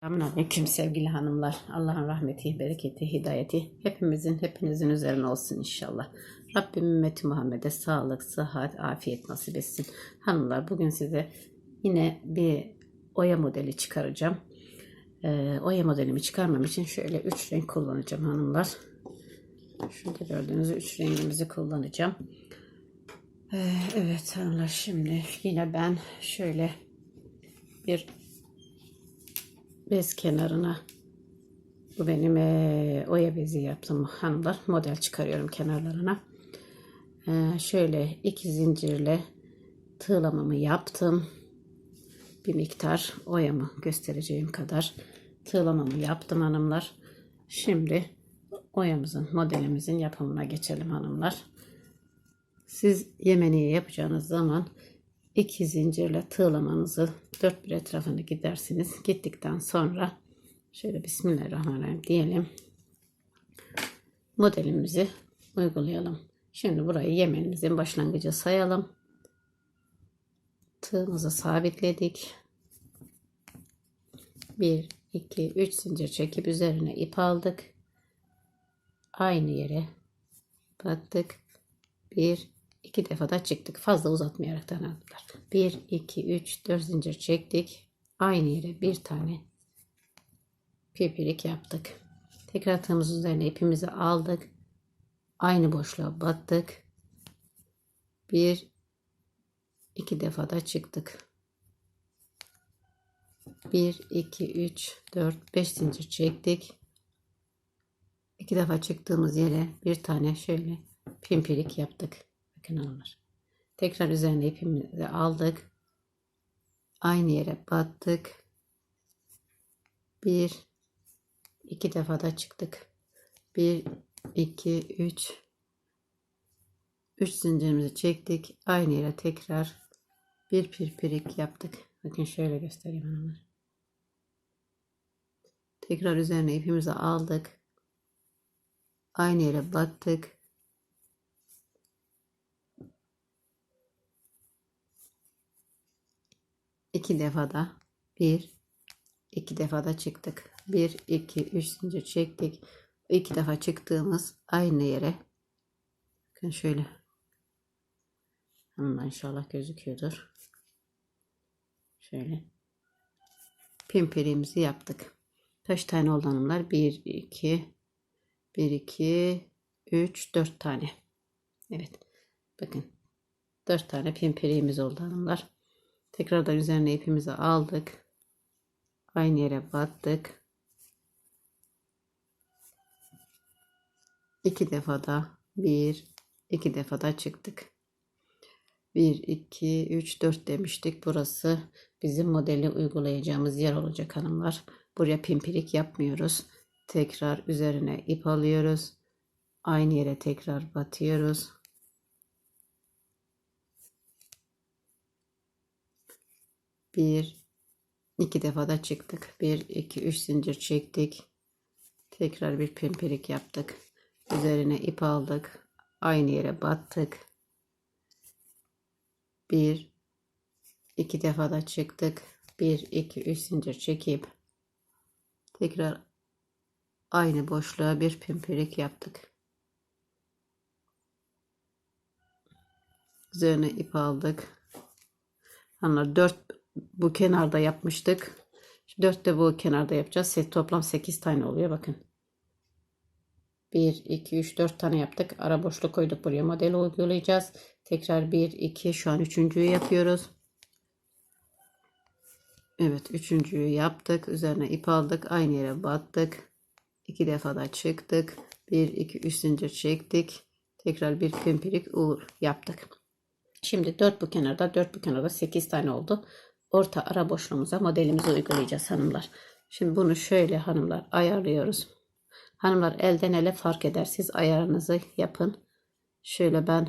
Selamünaleyküm sevgili hanımlar. Allah'ın rahmeti, bereketi, hidayeti hepimizin, hepinizin üzerine olsun inşallah. Rabbim ümmeti Muhammed'e sağlık, sıhhat, afiyet nasip etsin. Hanımlar bugün size yine bir oya modeli çıkaracağım. Ee, oya modelimi çıkarmam için şöyle üç renk kullanacağım hanımlar. Şurada gördüğünüz üç rengimizi kullanacağım. Ee, evet hanımlar şimdi yine ben şöyle bir bez kenarına. Bu benim eee, oya bezi yaptım hanımlar model çıkarıyorum kenarlarına. Eee, şöyle iki zincirle tığlamamı yaptım. Bir miktar oyamı göstereceğim kadar tığlamamı yaptım hanımlar. Şimdi oyamızın modelimizin yapımına geçelim hanımlar. Siz yemeniye yapacağınız zaman iki zincirle tığlamanızı dört bir etrafını gidersiniz. Gittikten sonra şöyle Bismillahirrahmanirrahim diyelim. Modelimizi uygulayalım. Şimdi burayı yemenimizin başlangıcı sayalım. Tığımızı sabitledik. 1, 2, 3 zincir çekip üzerine ip aldık. Aynı yere battık. 1, iki defa da çıktık. Fazla uzatmayarak aldılar. 1, 2, 3, 4 zincir çektik. Aynı yere bir tane pipirik yaptık. Tekrar tığımızın üzerine ipimizi aldık. Aynı boşluğa battık. Bir, iki defa da çıktık. 1, 2, 3, 4, 5 zincir çektik. İki defa çıktığımız yere bir tane şöyle pimpirik yaptık. Hanımlar. Tekrar üzerine ipimizi aldık. Aynı yere battık. Bir, iki defa da çıktık. Bir, iki, üç. Üç zincirimizi çektik. Aynı yere tekrar bir pirpirik yaptık. Bakın şöyle göstereyim hanımlar. Tekrar üzerine ipimizi aldık. Aynı yere battık. İki defa da bir iki defa da çıktık. Bir, iki, üç zincir çektik. İki defa çıktığımız aynı yere. Bakın şöyle. Hanımlar inşallah gözüküyordur. Şöyle. Pimpirimizi yaptık. Kaç tane oldu hanımlar? Bir, iki, bir, iki, üç, dört tane. Evet. Bakın. Dört tane pimpirimiz oldu hanımlar. Tekrardan üzerine ipimizi aldık. Aynı yere battık. İki defa da bir, iki defa da çıktık. Bir, iki, üç, dört demiştik. Burası bizim modeli uygulayacağımız yer olacak hanımlar. Buraya pimpirik yapmıyoruz. Tekrar üzerine ip alıyoruz. Aynı yere tekrar batıyoruz. Bir, iki defa da çıktık. Bir, iki, üç zincir çektik. Tekrar bir pimpirik yaptık. Üzerine ip aldık. Aynı yere battık. Bir, iki defa da çıktık. Bir, iki, üç zincir çekip tekrar aynı boşluğa bir pimpirik yaptık. Üzerine ip aldık. Hanımlar 4 bu kenarda yapmıştık. 4 de bu kenarda yapacağız. Toplam 8 tane oluyor bakın. 1 2 3 4 tane yaptık. Ara boşluk koyduk buraya. Modeli uygulayacağız. Tekrar 1 2 şu an üçüncüyü yapıyoruz. Evet üçüncüyü yaptık. Üzerine ip aldık. Aynı yere battık. 2 defa da çıktık. 1 2 3 zincir çektik. Tekrar bir pimpirik uğur yaptık. Şimdi 4 bu kenarda 4 bu kenarda 8 tane oldu. Orta ara boşluğumuza modelimizi uygulayacağız hanımlar. Şimdi bunu şöyle hanımlar ayarlıyoruz. Hanımlar elden ele fark eder. Siz ayarınızı yapın. Şöyle ben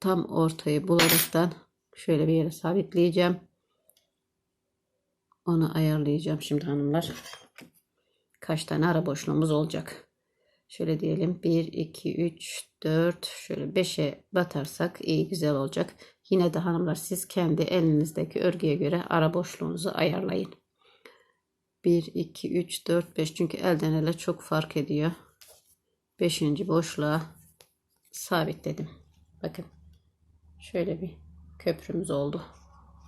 tam ortayı bularaktan şöyle bir yere sabitleyeceğim. Onu ayarlayacağım şimdi hanımlar. Kaç tane ara boşluğumuz olacak. Şöyle diyelim 1, 2, 3, 4, şöyle 5'e batarsak iyi güzel olacak. Yine de hanımlar siz kendi elinizdeki örgüye göre ara boşluğunuzu ayarlayın. 1, 2, 3, 4, 5 çünkü elden ele çok fark ediyor. 5. boşluğa sabitledim. Bakın şöyle bir köprümüz oldu.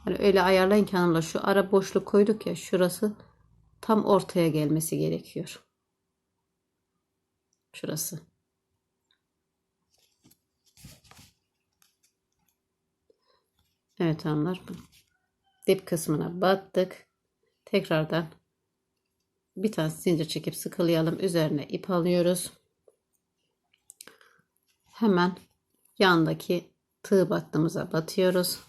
Hani öyle ayarlayın ki hanımlar şu ara boşluk koyduk ya şurası tam ortaya gelmesi gerekiyor. Şurası. Evet hanımlar. Dip kısmına battık. Tekrardan bir tane zincir çekip sıkılayalım. Üzerine ip alıyoruz. Hemen yandaki tığ battığımıza batıyoruz.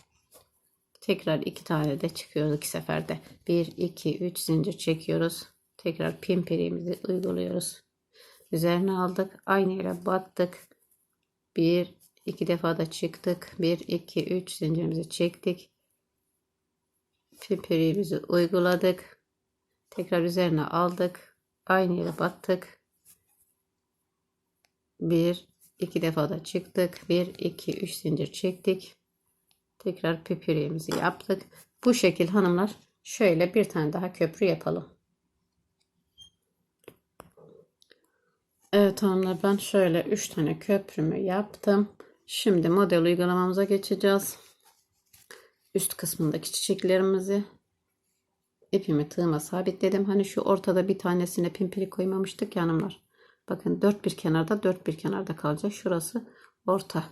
Tekrar iki tane de çıkıyoruz iki seferde. 1 2 3 zincir çekiyoruz. Tekrar pimpirimizi uyguluyoruz. Üzerine aldık. Aynı yere battık. 1 iki defa da çıktık. 1 2 3 zincirimizi çektik. Pimpirimizi uyguladık. Tekrar üzerine aldık. Aynı yere battık. 1 iki defa da çıktık. 1 2 3 zincir çektik. Tekrar pipiriğimizi yaptık. Bu şekil hanımlar şöyle bir tane daha köprü yapalım. Evet hanımlar ben şöyle 3 tane köprümü yaptım. Şimdi model uygulamamıza geçeceğiz. Üst kısmındaki çiçeklerimizi ipimi tığıma sabitledim. Hani şu ortada bir tanesine pimpiri koymamıştık ya hanımlar. Bakın dört bir kenarda dört bir kenarda kalacak. Şurası orta.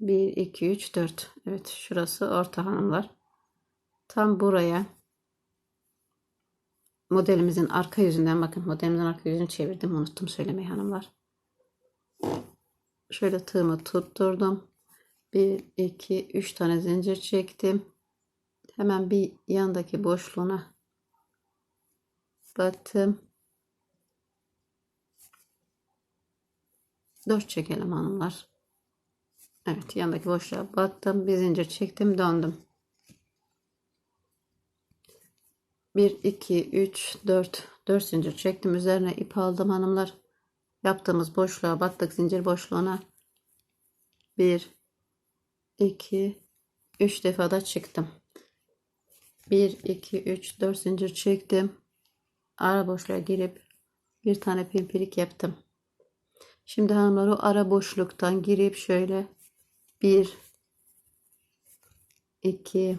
1, 2, 3, 4. Evet şurası orta hanımlar. Tam buraya modelimizin arka yüzünden bakın modelimizin arka yüzünü çevirdim. Unuttum söylemeyi hanımlar. Şöyle tığımı tutturdum. 1, 2, 3 tane zincir çektim. Hemen bir yandaki boşluğuna battım. 4 çekelim hanımlar. Evet yandaki boşluğa battım. Bir zincir çektim döndüm. 1 2 3 4 4 zincir çektim. Üzerine ip aldım hanımlar. Yaptığımız boşluğa battık zincir boşluğuna. 1 2 3 defa da çıktım. 1 2 3 4 zincir çektim. Ara boşluğa girip bir tane pimpirik yaptım. Şimdi hanımlar o ara boşluktan girip şöyle 1 2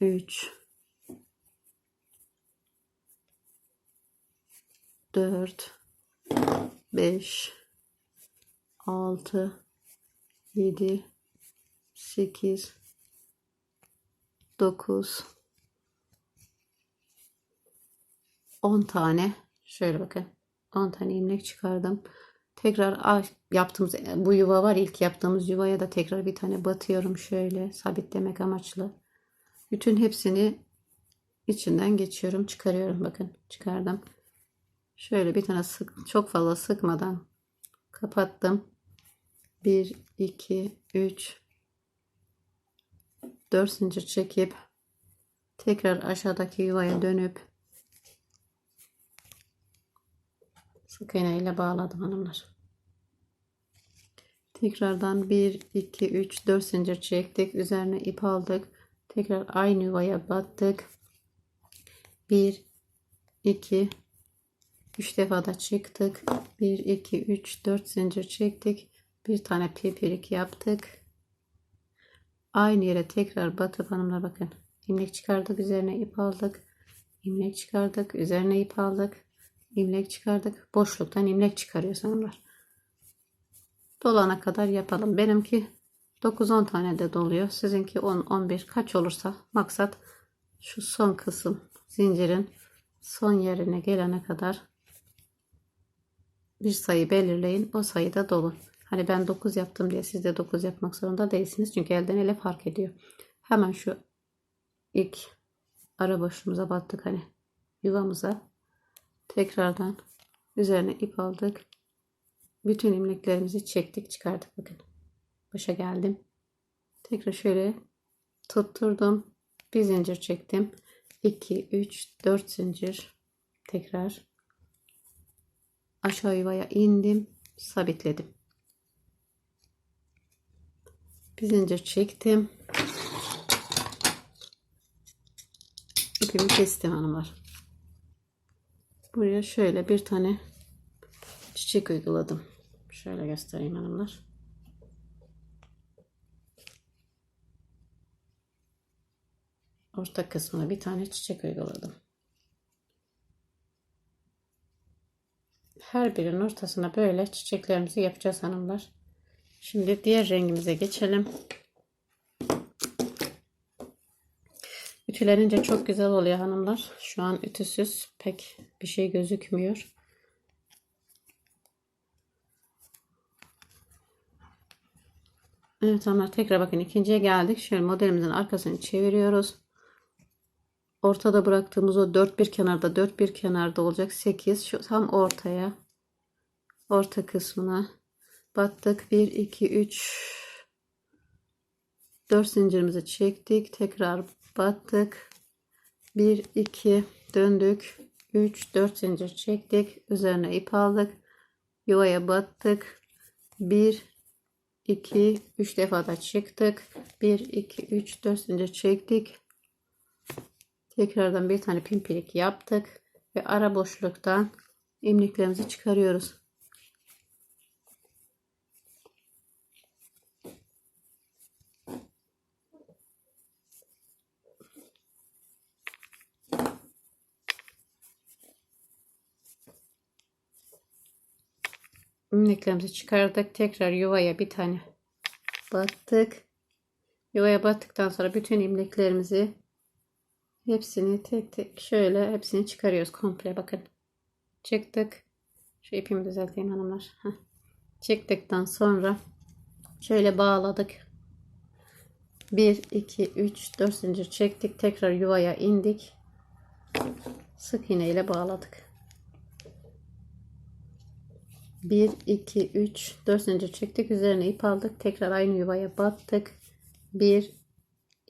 3 4 5 6 7 8 9 10 tane. Şöyle bakın. 10 tane ilmek çıkardım. Tekrar yaptığımız bu yuva var ilk yaptığımız yuvaya da tekrar bir tane batıyorum şöyle sabitlemek amaçlı. Bütün hepsini içinden geçiyorum çıkarıyorum. Bakın çıkardım. Şöyle bir tane sık çok fazla sıkmadan kapattım. 1 2 3 4 zincir çekip tekrar aşağıdaki yuvaya dönüp sık iğne ile bağladım hanımlar. Tekrardan 1 2 3 4 zincir çektik. Üzerine ip aldık. Tekrar aynı yuvaya battık. 1 2 3 defa da çıktık. 1 2 3 4 zincir çektik. Bir tane pipirik yaptık. Aynı yere tekrar batıp hanımlar bakın. ilmek çıkardık. Üzerine ip aldık. ilmek çıkardık. Üzerine ip aldık. ilmek çıkardık. Boşluktan ilmek çıkarıyor hanımlar. Dolana kadar yapalım. Benimki 9-10 tane de doluyor. Sizinki 10-11 kaç olursa maksat şu son kısım zincirin son yerine gelene kadar bir sayı belirleyin. O sayıda dolun. Hani ben 9 yaptım diye siz de 9 yapmak zorunda değilsiniz. Çünkü elden ele fark ediyor. Hemen şu ilk ara boşluğumuza battık hani yuvamıza. Tekrardan üzerine ip aldık. Bütün ilmeklerimizi çektik çıkardık bakın. Başa geldim. Tekrar şöyle tutturdum. Bir zincir çektim. 2, 3, 4 zincir. Tekrar aşağı yuvaya indim. Sabitledim. Bir zincir çektim. İpimi kestim hanımlar. Buraya şöyle bir tane çiçek uyguladım. Şöyle göstereyim hanımlar. Orta kısmına bir tane çiçek uyguladım. Her birinin ortasına böyle çiçeklerimizi yapacağız hanımlar. Şimdi diğer rengimize geçelim. Ütülerince çok güzel oluyor hanımlar. Şu an ütüsüz pek bir şey gözükmüyor. Evet hanımlar tekrar bakın ikinciye geldik. Şöyle modelimizin arkasını çeviriyoruz. Ortada bıraktığımız o dört bir kenarda dört bir kenarda olacak. 8 şu tam ortaya orta kısmına battık. 1 2 3 4 zincirimizi çektik. Tekrar battık. 1 2 döndük. 3 4 zincir çektik. Üzerine ip aldık. Yuvaya battık. 1 2 3 defa da çıktık. 1 2 3 4 zincir çektik tekrardan bir tane pimpirik yaptık ve ara boşluktan ilmeklerimizi çıkarıyoruz İlmeklerimizi çıkardık. Tekrar yuvaya bir tane battık. Yuvaya battıktan sonra bütün ilmeklerimizi hepsini tek tek şöyle hepsini çıkarıyoruz komple bakın. Çıktık. Şu ipimi düzelteyim hanımlar. Heh. Çıktıktan sonra şöyle bağladık. 1 2 3 4 zincir çektik. Tekrar yuvaya indik. Sık iğne ile bağladık. 1 2 3 4 zincir çektik üzerine ip aldık tekrar aynı yuvaya battık 1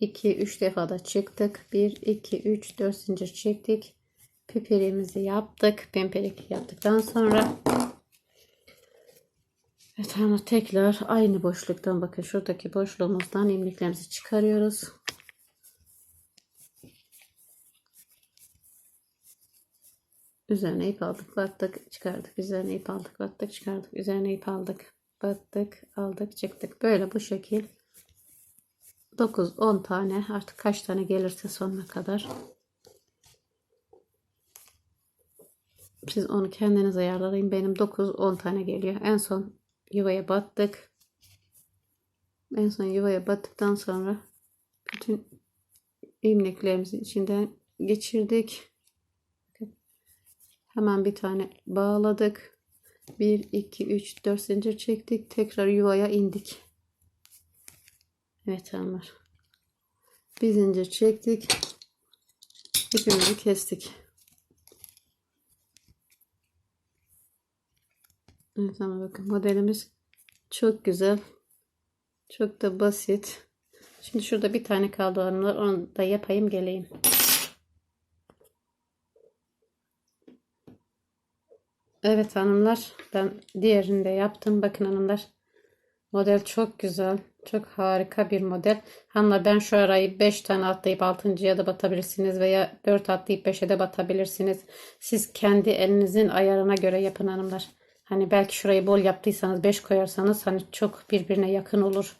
2 3 defa da çıktık 1 2 3 4 zincir çektik pipirimizi yaptık pempelik yaptıktan sonra ama tekrar aynı boşluktan bakın şuradaki boşluğumuzdan ilmeklerimizi çıkarıyoruz Üzerine ip aldık, battık, çıkardık. Üzerine ip aldık, battık, çıkardık. Üzerine ip aldık, battık, aldık, çıktık. Böyle bu şekil 9-10 tane artık kaç tane gelirse sonuna kadar siz onu kendiniz ayarlayın. Benim 9-10 tane geliyor. En son yuvaya battık. En son yuvaya battıktan sonra bütün ilmeklerimizin içinden geçirdik. Hemen bir tane bağladık. 1, 2, 3, 4 zincir çektik. Tekrar yuvaya indik. Evet hanımlar. Bir zincir çektik. İpimizi kestik. Evet ama bakın modelimiz çok güzel. Çok da basit. Şimdi şurada bir tane kaldı hanımlar. Onu da yapayım geleyim. Evet hanımlar ben diğerini de yaptım. Bakın hanımlar model çok güzel. Çok harika bir model. Hanımlar ben şu arayı 5 tane atlayıp 6.ya da batabilirsiniz veya 4 atlayıp 5'e de batabilirsiniz. Siz kendi elinizin ayarına göre yapın hanımlar. Hani belki şurayı bol yaptıysanız 5 koyarsanız hani çok birbirine yakın olur.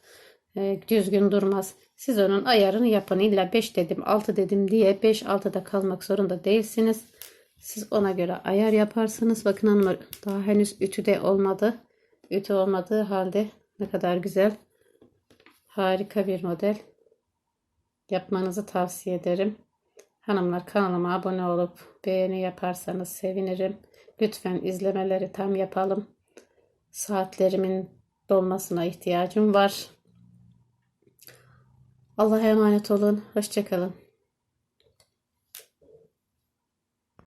E, düzgün durmaz. Siz onun ayarını yapın. İlla 5 dedim 6 dedim diye 5 6'da kalmak zorunda değilsiniz. Siz ona göre ayar yaparsınız. Bakın hanımlar daha henüz ütü de olmadı. Ütü olmadığı halde ne kadar güzel. Harika bir model. Yapmanızı tavsiye ederim. Hanımlar kanalıma abone olup beğeni yaparsanız sevinirim. Lütfen izlemeleri tam yapalım. Saatlerimin dolmasına ihtiyacım var. Allah'a emanet olun. Hoşçakalın.